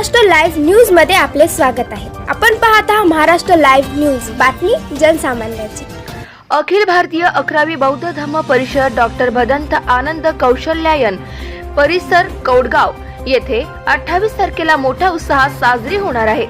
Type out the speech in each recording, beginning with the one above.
Maharashtra live न्यूजमध्ये आपले स्वागत आहे. आपण पाहत आहात महाराष्ट्र लाईव्ह न्यूज. बातमी जनसामान्याची. अखिल भारतीय अकरावी बौद्ध धम्म परिषद डॉक्टर भदंत आनंद कौशल्यायन परिसर कौडगाव येथे अठ्ठावीस तारखेला मोठ्या उत्साहात साजरी होणार आहे.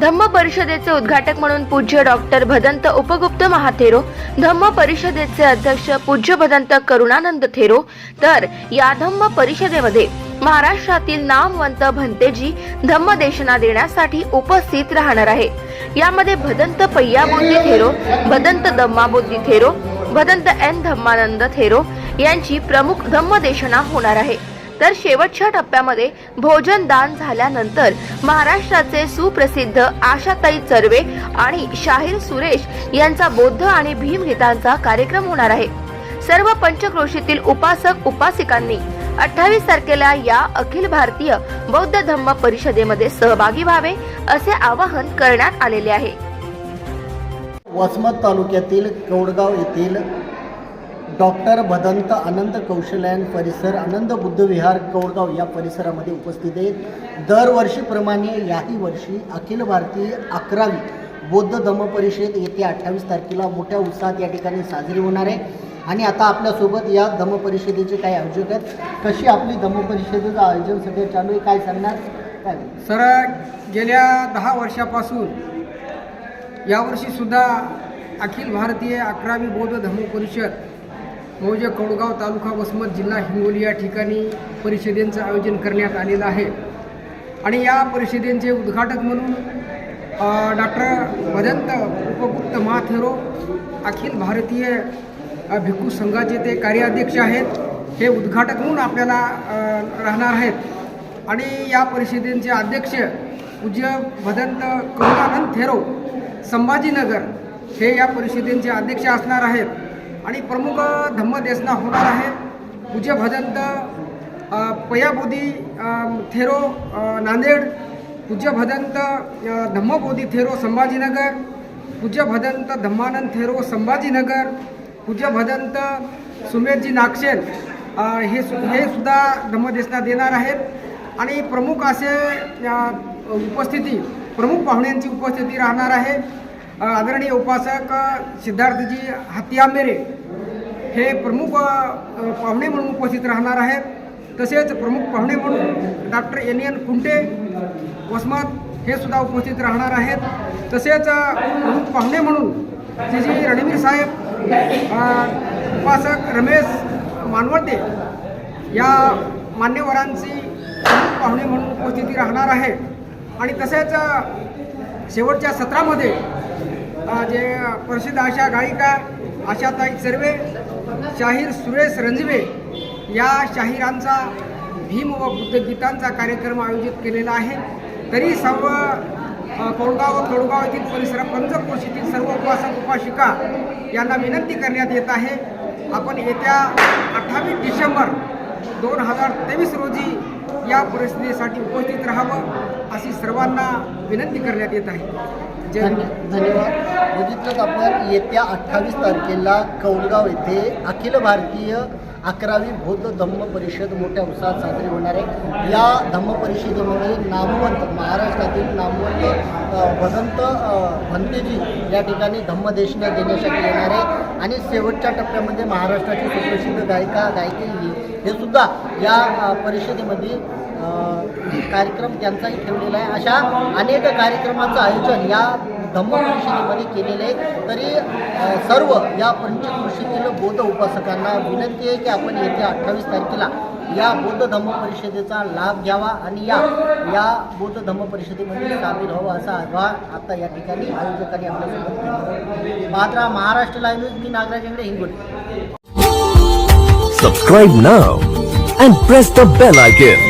धम्म परिषदेचे उद्घाटक म्हणून पूज्य डॉक्टर भदंत उपगुप्त महाथेरो धम्म परिषदेचे अध्यक्ष पूज्य भदंत करुणानंद थेरो तर या धम्म परिषदेमध्ये महाराष्ट्रातील नामवंत भंतेजी धम्मदेशना देण्यासाठी उपस्थित राहणार आहे. यामध्ये भदंत पय्याबुद्धी थेरो भदंत दम्माबुद्धी थेरो भदंत एन धम्मानंद थेरो यांची प्रमुख धम्मदेशना होणार आहे. तर शेवटच्या टप्प्यामध्ये भोजन दान झाल्यानंतर महाराष्ट्राचे सुप्रसिद्ध आशाताई चर्वे आणि शाहीर सुरेश यांचा बौद्ध आणि भीम गीतांचा कार्यक्रम होणार आहे. सर्व पंचक्रोशीतील उपासक उपासिकांनी अठ्ठावीस तारखेला या अखिल भारतीय बौद्ध धम्म परिषदेमध्ये सहभागी व्हावे असे आवाहन करण्यात आलेले आहे. वसमत तालुक्यातील कौडगाव येथील डॉक्टर भदंत आनंद कौशल्यान परिसर आनंद बुद्ध विहार कौडगाव या परिसरामध्ये उपस्थित आहेत. दरवर्षीप्रमाणे याही वर्षी अखिल भारतीय अकरावी बौद्ध धम्म परिषद येत्या अठ्ठावीस तारखेला मोठ्या उत्साहात या ठिकाणी साजरी होणार आहे. आणि आता आपल्यासोबत या धम्म काही आयोजक आहेत. कशी आपली धम्म आयोजन सध्या चालू आहे? काय सांगणार? काय सर गेल्या दहा वर्षापासून यावर्षीसुद्धा अखिल भारतीय अकरावी बौद्ध धर्मपरिषद मौजे कौडगाव तालुका वसमत जिल्हा हिंगोली या ठिकाणी परिषदेचं आयोजन करण्यात आलेलं आहे. आणि या परिषदेचे उद्घाटक म्हणून डॉक्टर भदंत उपगुप्त महाथेरो अखिल भारतीय भिक्खू संघाचे ते कार्याध्यक्ष आहेत. हे उद्घाटक म्हणून आपल्याला राहणार आहेत. आणि या परिषदेचे अध्यक्ष पूज्य भदंत करुणानंद थेरो संभाजीनगर हे या परिषदेचे अध्यक्ष असणार आहेत. आणि प्रमुख धम्मदेसना होणार आहेत पूज्य भदंत पयाबोधी थेरो नांदेड पूज्य भदंत धम्मबोधी थेरो संभाजीनगर पूज्य भदंत धम्मानंद थेरो संभाजीनगर पूज्य भदंत सुमेधजी नागशेन हे सु हे सुद्धा धम्मदेशना देणार आहेत. आणि प्रमुख असे उपस्थिती प्रमुख पाहुण्यांची उपस्थिती राहणार आहे. आदरणीय उपासक सिद्धार्थजी हत्यामेरे हे प्रमुख पाहुणे म्हणून उपस्थित राहणार आहेत. तसेच प्रमुख पाहुणे म्हणून doctor N N Kunte Vasmat हे सुद्धा उपस्थित राहणार आहेत. तसेच प्रमुख पाहुणे म्हणून श्री जी रणवीर साहेब उपासक रमेश मानवते या मान्यवरांची पाहुणे म्हणून उपस्थिती राहणार आहे. आणि तसेच शेवटच्या सत्रामध्ये जे प्रसिद्ध अशा गायिका आशाताई सर्वे शाहीर सुरेश रंजवे या शाहिरांचा भीम व बुद्ध गीतांचा कार्यक्रम आयोजित केलेला आहे. तरी सर्व अ, कौडगाव व कौडगाव येथील सर्व उपासक उपासिका यांना विनंती करण्यात येत आहे. आपण येत्या अठ्ठावीस डिसेंबर दोन हजार तेवीस रोजी या परिस्थितीसाठी उपस्थित राहावं अशी सर्वांना विनंती करण्यात येत आहे. धन्यवाद. बघितलंच आपण येत्या अठ्ठावीस तारखेला कौलगाव येथे अखिल भारतीय अकरावी बौद्ध धम्म परिषद मोठ्या उत्साहात साजरी होणार आहे. या धम्म परिषदेमध्ये नामवंत महाराष्ट्रातील नामवंत अ, भदंत भंतेजी या ठिकाणी धम्मदेशना देण्यासाठी येणार आहे. आणि शेवटच्या टप्प्यामध्ये महाराष्ट्राची सुप्रसिद्ध गायिका गायकी हे सुद्धा या परिषदेमध्ये कार्यक्रम त्यांचाही ठेवलेला आहे. अशा अनेक कार्यक्रमाचं आयोजन या धम्म परिषदेमध्ये केलेलं आहे. तरी सर्व या पंचकृषीतील बौद्ध उपासकांना विनंती आहे की आपण येत्या अठ्ठावीस तारखेला या बौद्ध धम्म परिषदेचा लाभ घ्यावा आणि या या बौद्ध धम्म परिषदेमध्ये सामील व्हावं असा आवाहन आता या ठिकाणी आयोजकांनी आपल्यासोबत मात्र Maharashtra live news me Nagraj Ingde Hingoli. Subscribe now and press the bell icon